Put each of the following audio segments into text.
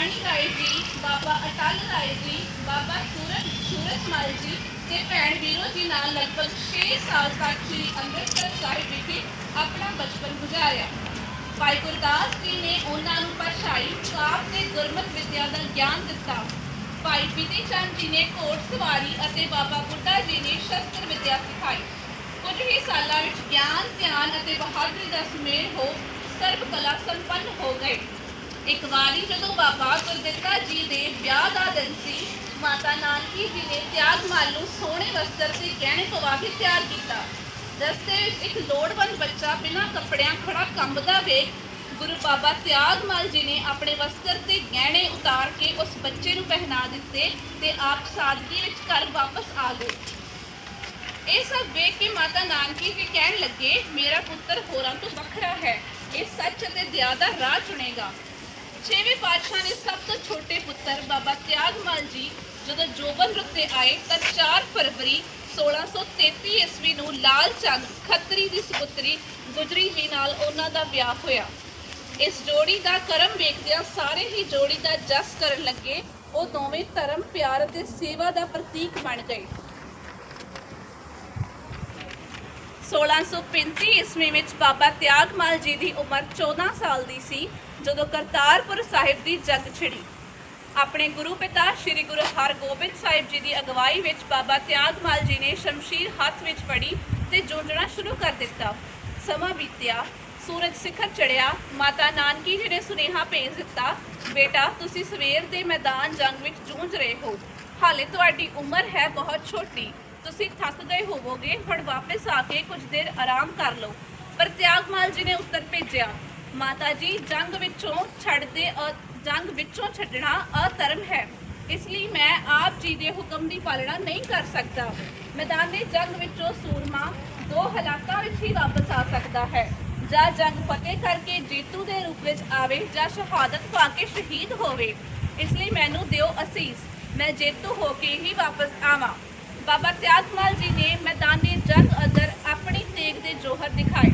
ਪਾਣੀ ਰਾਏ ਜੀ, ਬਾਬਾ ਅਟਲ ਰਾਏ ਜੀ, ਬਾਬਾ ਸੂਰਜ ਸੂਰਜਮਲ ਜੀ ਤੇ ਭੈਣ ਵੀਰੋ ਜੀ ਨਾਲ ਲਗਭਗ 6 ਸਾਲ ਤੱਕ ਸ੍ਰੀ ਅੰਮ੍ਰਿਤਸਰ ਸਾਹਿਬ ਵਿਖੇ ਆਪਣਾ ਬਚਪਨ ਗੁਜ਼ਾਰਿਆ। ਭਾਈ ਗੁਰਦਾਸ ਜੀ ਨੇ ਉਹਨਾਂ ਨੂੰ ਪਛਾਈ ਕਾਵ ਤੇ ਗੁਰਮਤ ਵਿਦਿਆ ਦਾ ਗਿਆਨ ਦਿੱਤਾ। ਭਾਈ ਬਿਧੀ ਚੰਦ ਜੀ ਨੇ ਘੋੜ ਸਵਾਰੀ ਅਤੇ ਬਾਬਾ ਬੁੱਢਾ ਜੀ ਨੇ ਸ਼ਸਤਰ ਵਿਦਿਆ ਸਿਖਾਈ। ਕੁਝ ਹੀ ਸਾਲਾਂ ਵਿੱਚ ਗਿਆਨ, ਧਿਆਨ ਅਤੇ ਬਹਾਦਰੀ ਦਾ ਸੁਮੇਲ ਹੋ ਸਰਬ ਕਲਾ ਸੰਪੰਨ ਹੋ ਗਏ। ਇੱਕ ਵਾਰੀ ਜਦੋਂ ਬਾਬਾ ਗੁਰਦਿੱਤਾ ਜੀ ਦੇ ਵਿਆਹ ਦਾ ਦਿਨ ਸੀ, ਮਾਤਾ ਨਾਨਕੀ ਜੀ ਨੇ ਤਿਆਗਮਲ ਨੂੰ ਸੋਹਣੇ ਵਸਤਰ ਤੇ ਗਹਿਣੇ ਪਵਾ ਕੇ ਤਿਆਰ ਕੀਤਾ। ਰਸਤੇ ਵਿੱਚ ਇੱਕ ਲੋੜਵੰਦ ਬੱਚਾ ਬਿਨਾਂ ਕੱਪੜਿਆਂ ਖੜਾ ਕੰਬਦਾ ਵੇਖ ਗੁਰੂ ਬਾਬਾ ਤਿਆਗਮਲ ਜੀ ਨੇ ਆਪਣੇ ਵਸਤਰ ਤੇ ਗਹਿਣੇ ਉਤਾਰ ਕੇ ਉਸ ਬੱਚੇ ਨੂੰ ਪਹਿਨਾ ਦਿੱਤੇ ਤੇ ਆਪ ਸਾਦਗੀ ਵਿੱਚ ਘਰ ਵਾਪਸ ਆ ਗਏ। ਇਹ ਸਭ ਵੇਖ ਕੇ ਮਾਤਾ ਨਾਨਕੀ ਜੀ ਕਹਿਣ ਲੱਗੇ, ਮੇਰਾ ਪੁੱਤਰ ਹੋਰਾਂ ਤੋਂ ਵੱਖਰਾ ਹੈ। ਇਹ ਸੱਚ ਅਤੇ ਦਇਆ ਦਾ ਰਾਹ ਚੁਣੇਗਾ। ਛੇਵੇਂ ਪਾਤਸ਼ਾਹ ਨੇ ਸਭ ਤੋਂ ਛੋਟੇ ਪੁੱਤਰ ਬਾਬਾ ਤਿਆਗਮਾਲ ਜੀ ਜਦੋਂ ਜੋਬਨ ਰੁੱਤ ਤੇ ਆਏ ਤਾਂ 4 ਫਰਵਰੀ 1633 ਈਸਵੀ ਨੂੰ ਲਾਲ ਚੰਦ ਖੱਤਰੀ ਦੀ ਸੁਪੁੱਤਰੀ ਗੁਜਰੀ ਜੀ ਨਾਲ ਉਹਨਾਂ ਦਾ ਵਿਆਹ ਹੋਇਆ। ਇਸ ਜੋੜੀ ਦਾ ਕਰਮ ਵੇਖਦਿਆਂ ਸਾਰੇ ਹੀ ਜੋੜੀ ਦਾ ਜਸ ਕਰਨ ਲੱਗੇ, ਉਹ ਦੋਵੇਂ ਧਰਮ, ਪਿਆਰ ਅਤੇ ਸੇਵਾ ਦਾ ਪ੍ਰਤੀਕ ਬਣ ਗਏ। 1635 ਈਸਵੀ ਵਿੱਚ ਬਾਬਾ ਤਿਆਗਮਲ ਜੀ ਦੀ ਉਮਰ 14 ਸਾਲ ਦੀ ਸੀ, ਜਦੋਂ ਕਰਤਾਰਪੁਰ ਸਾਹਿਬ ਦੀ ਜੰਗ ਛਿੜੀ। ਆਪਣੇ ਗੁਰੂ ਪਿਤਾ ਸ੍ਰੀ ਗੁਰੂ ਹਰਗੋਬਿੰਦ ਸਾਹਿਬ ਜੀ ਦੀ ਅਗਵਾਈ ਵਿੱਚ ਬਾਬਾ ਤਿਆਗਮਲ ਜੀ ਨੇ ਸ਼ਮਸ਼ੀਰ ਹੱਥ ਵਿੱਚ ਫੜੀ ਤੇ ਜੂਝਣਾ ਸ਼ੁਰੂ ਕਰ ਦਿੱਤਾ। ਸਮਾਂ ਬੀਤਿਆ, ਸੂਰਜ ਸਿਖਰ ਚੜਿਆ, ਮਾਤਾ ਨਾਨਕੀ ਜੀ ਨੇ ਸੁਨੇਹਾ ਭੇਜ ਦਿੱਤਾ, ਬੇਟਾ, ਤੁਸੀਂ ਸਵੇਰ ਦੇ ਮੈਦਾਨ ਜੰਗ ਵਿੱਚ ਜੂਝ ਰਹੇ ਹੋ। ਹਾਲੇ ਤੁਹਾਡੀ ਉਮਰ ਹੈ ਬਹੁਤ ਛੋਟੀ। ਤੁਸੀਂ ਥੱਕ ਗਏ ਹੋਵੋਗੇ, ਹੁਣ ਵਾਪਸ ਆ ਕੇ ਕੁਝ ਦੇਰ ਆਰਾਮ ਕਰ ਲਓ। ਪਰ ਤਿਆਗਮਾਲ ਜੀ ਨੇ ਉੱਤਰ ਭੇਜਿਆ, ਮਾਤਾ ਜੀ, ਜੰਗ ਵਿੱਚੋਂ ਛੱਡਦੇ ਜੰਗ ਵਿੱਚੋਂ ਛੱਡਣਾ ਅਧਰਮ ਹੈ। ਇਸ ਲਈ ਮੈਂ ਆਪ ਜੀ ਦੇ ਹੁਕਮ ਦੀ ਪਾਲਣਾ ਨਹੀਂ ਕਰ ਸਕਦਾ। ਮੈਦਾਨੇ ਜੰਗ ਵਿੱਚੋਂ ਸੂਰਮਾ ਦੋ ਹਾਲਾਤਾਂ ਵਿੱਚ ਹੀ ਵਾਪਸ ਆ ਸਕਦਾ ਹੈ। ਜਾਂ ਜੰਗ ਫਤਿਹ ਕਰਕੇ ਜੇਤੂ ਦੇ ਰੂਪ ਵਿੱਚ ਆਵੇ ਜਾਂ ਸ਼ਹਾਦਤ ਪਾ ਕੇ ਸ਼ਹੀਦ ਹੋਵੇ। ਇਸ ਲਈ ਮੈਨੂੰ ਦਿਓ ਅਸੀਸ। ਮੈਂ ਜੇਤੂ ਹੋ ਕੇ ਹੀ ਵਾਪਸ ਆਵਾਂ। ਬਾਬਾ ਤਿਆਗਮਾਲ ਜੀ ਨੇ ਮੈਦਾਨੇ ਜੰਗ ਅੰਦਰ ਆਪਣੀ ਤੇਗ ਦੇ ਜੋਹਰ ਦਿਖਾਏ।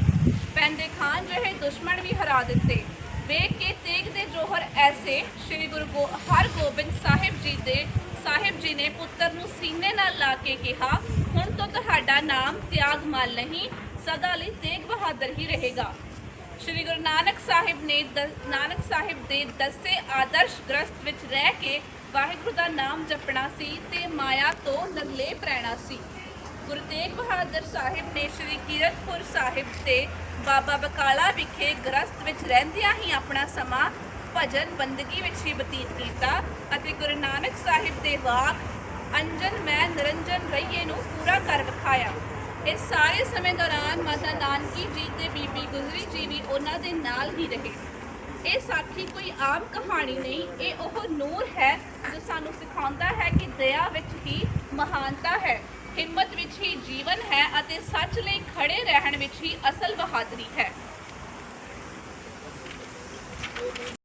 ਪੈਂਦੇ ਖਾਨ ਜਿਹੇ ਦੁਸ਼ਮਣ ਵੀ ਹਰਾ ਦਿੱਤੇ। ਵੇਖ ਕੇ ਤੇਗ ਦੇ ਜੋਹਰ ਐਸੇ, ਸ੍ਰੀ ਗੁਰੂ ਹਰਗੋਬਿੰਦ ਸਾਹਿਬ ਜੀ ਦੇ, ਸਾਹਿਬ ਜੀ ਨੇ ਪੁੱਤਰ ਨੂੰ ਸੀਨੇ ਨਾਲ ਲਾ ਕੇ ਕਿਹਾ, ਹੁਣ ਤੋਂ ਤੁਹਾਡਾ ਨਾਮ ਤਿਆਗਮਾਲ ਨਹੀਂ, ਸਦਾ ਲਈ ਤੇਗ ਬਹਾਦਰ ਹੀ ਰਹੇਗਾ। ਸ਼੍ਰੀ ਗੁਰੂ ਨਾਨਕ ਸਾਹਿਬ ਨੇ ਦ- ਨਾਨਕ ਸਾਹਿਬ ਦੇ ਦੱਸੇ ਆਦਰਸ਼ ਗ੍ਰਸਤ ਵਿੱਚ ਰਹਿ ਕੇ ਵਾਹਿਗੁਰੂ ਦਾ ਨਾਮ ਜਪਣਾ ਸੀ ਤੇ ਮਾਇਆ ਤੋਂ ਨਿਰਲੇਪ ਰਹਿਣਾ ਸੀ। ਗੁਰੂ ਤੇਗ ਬਹਾਦਰ ਸਾਹਿਬ ਨੇ ਸ਼੍ਰੀ ਕੀਰਤਪੁਰ ਸਾਹਿਬ ਤੇ ਬਾਬਾ ਬਕਾਲਾ ਵਿਖੇ ਗ੍ਰਸਤ ਵਿੱਚ ਰਹਿੰਦਿਆਂ ਹੀ ਆਪਣਾ ਸਮਾਂ, ਭਜਨ, ਬੰਦਗੀ ਵਿੱਚ ਹੀ ਬਤੀਤ ਕੀਤਾ ਅਤੇ ਗੁਰੂ ਨਾਨਕ ਸਾਹਿਬ ਦੇ ਵਾਕ, ਅੰਜਨ, ਮੈਂ ਨਿਰੰਜਨ ਰਹੀਏ ਨੂੰ ਪੂਰਾ ਕਰ ਵਿਖਾਇਆ। ਇਸ ਸਾਰੇ ਸਮੇਂ ਦੌਰਾਨ ਮਾਤਾ ਨਾਨਕੀ ਜੀ ਤੇ ਬੀਬੀ ਗੁਜਰੀ ਜੀ ਵੀ ਉਹਨਾਂ ਦੇ ਨਾਲ ਹੀ ਰਹੇ। ਇਹ ਸਾਖੀ ਕੋਈ ਆਮ ਕਹਾਣੀ ਨਹੀਂ, ਇਹ ਉਹ ਨੂਰ ਹੈ ਸਾਨੂੰ ਸਿਖਾਉਂਦਾ ਹੈ ਕਿ ਦਇਆ ਵਿੱਚ ਹੀ ਮਹਾਨਤਾ ਹੈ। ਹਿੰਮਤ ਵਿੱਚ ਹੀ ਜੀਵਨ ਹੈ ਅਤੇ ਸੱਚ ਲਈ ਖੜੇ ਰਹਿਣ ਵਿੱਚ ਹੀ ਅਸਲ ਬਹਾਦਰੀ ਹੈ।